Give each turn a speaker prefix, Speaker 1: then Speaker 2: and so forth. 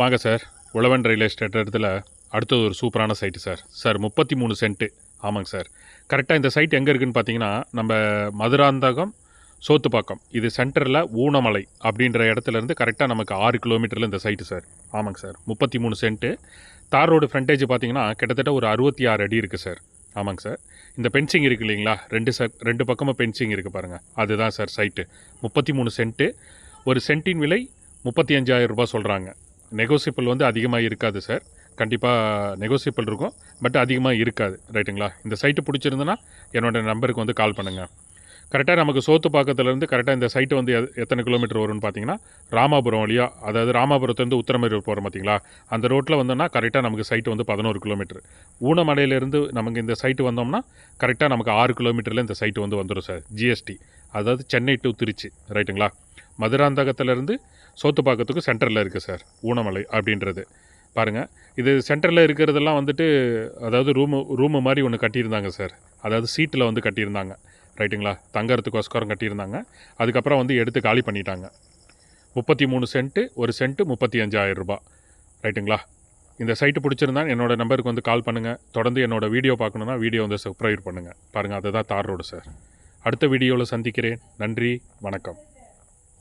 Speaker 1: வாங்க சார். உழவன் railway estate இடத்துல அடுத்தது ஒரு சூப்பரான சைட்டு சார். சார் முப்பத்தி மூணு சென்ட்டு ஆமாங்க சார். கரெக்டாக இந்த சைட் எங்கே இருக்குதுன்னு பார்த்தீங்கன்னா நம்ம மதுராந்தகம் சோத்துப்பாக்கம். இது சென்டரில் ஊனமலை அப்படின்ற இடத்துலேருந்து கரெக்டாக நமக்கு ஆறு கிலோமீட்டரில் இந்த சைட்டு சார். ஆமாங்க சார். முப்பத்தி மூணு சென்ட்டு தார் ரோடு ஃப்ரண்டேஜ் பார்த்தீங்கன்னா கிட்டத்தட்ட ஒரு அறுபத்தி ஆறு அடி இருக்குது சார். ஆமாங்க சார். இந்த பென்சிங் இருக்குது இல்லைங்களா? ரெண்டு ச ரெண்டு பக்கமும் பென்சிங் இருக்குது பாருங்கள் அதுதான் சார் சைட்டு முப்பத்தி மூணு சென்ட்டு ஒரு சென்ட்டின் விலை முப்பத்தி அஞ்சாயிரம் ரூபாய் சொல்கிறாங்க நெகோசியபிள் வந்து அதிகமாக இருக்காது சார் கண்டிப்பாக நெகோசியபிள் இருக்கும் பட் அதிகமாக இருக்காது ரைட்டுங்களா? இந்த சைட்டு பிடிச்சிருந்துன்னா என்னோட நம்பருக்கு வந்து கால் பண்ணுங்கள் கரெக்டாக நமக்கு சோத்து பாக்கத்துலேருந்து கரெக்டாக இந்த சைட்டு வந்து எ- எத்தனை கிலோமீட்டர் வரும்னு பார்த்தீங்கன்னா ராமாபுரம் வழியாக அதாவது ராமாபுரத்துலேருந்து உத்தரமேரூர் போகிறோம் பார்த்தீங்களா அந்த ரோட்டில் வந்தோம்னா கரெக்டாக நமக்கு சைட்டு வந்து பதினோரு கிலோமீட்டர் ஊனமலையிலேருந்து நமக்கு இந்த சைட்டு வந்தோம்னா கரெக்டாக நமக்கு ஆறு கிலோமீட்டரில் இந்த சைட்டு வந்து வந்துடும் சார் ஜிஎஸ்டி அதாவது சென்னை டு திருச்சி ரைட்டுங்களா? மதுராந்தகத்துலேருந்து சோத்துப்பாக்கத்துக்கு சென்டரில் இருக்குது சார் ஊனமலை அப்படின்றது. பாருங்கள் இது சென்டரில் இருக்கிறதெல்லாம் வந்துட்டு அதாவது ரூமு ரூமு மாதிரி ஒன்று கட்டியிருந்தாங்க சார் அதாவது சீட்டில் வந்து கட்டியிருந்தாங்க. ரைட்டுங்களா தங்கறதுக்கோஸ்கரம் கட்டியிருந்தாங்க. அதுக்கப்புறம் வந்து எடுத்து காலி பண்ணிட்டாங்க. முப்பத்தி மூணு சென்ட்டு ஒரு சென்ட்டு முப்பத்தி அஞ்சாயிரம் ரூபாய். ரைட்டுங்களா இந்த சைட்டு பிடிச்சிருந்தா என்னோடய நம்பருக்கு வந்து கால் பண்ணுங்கள் தொடர்ந்து என்னோடய வீடியோ பார்க்கணுன்னா வீடியோ வந்து சப்ஸ்கிரைப் பண்ணுங்கள் பாருங்கள் அதுதான் தார் ரோடு சார் அடுத்த வீடியோவில் சந்திக்கிறேன். நன்றி வணக்கம்.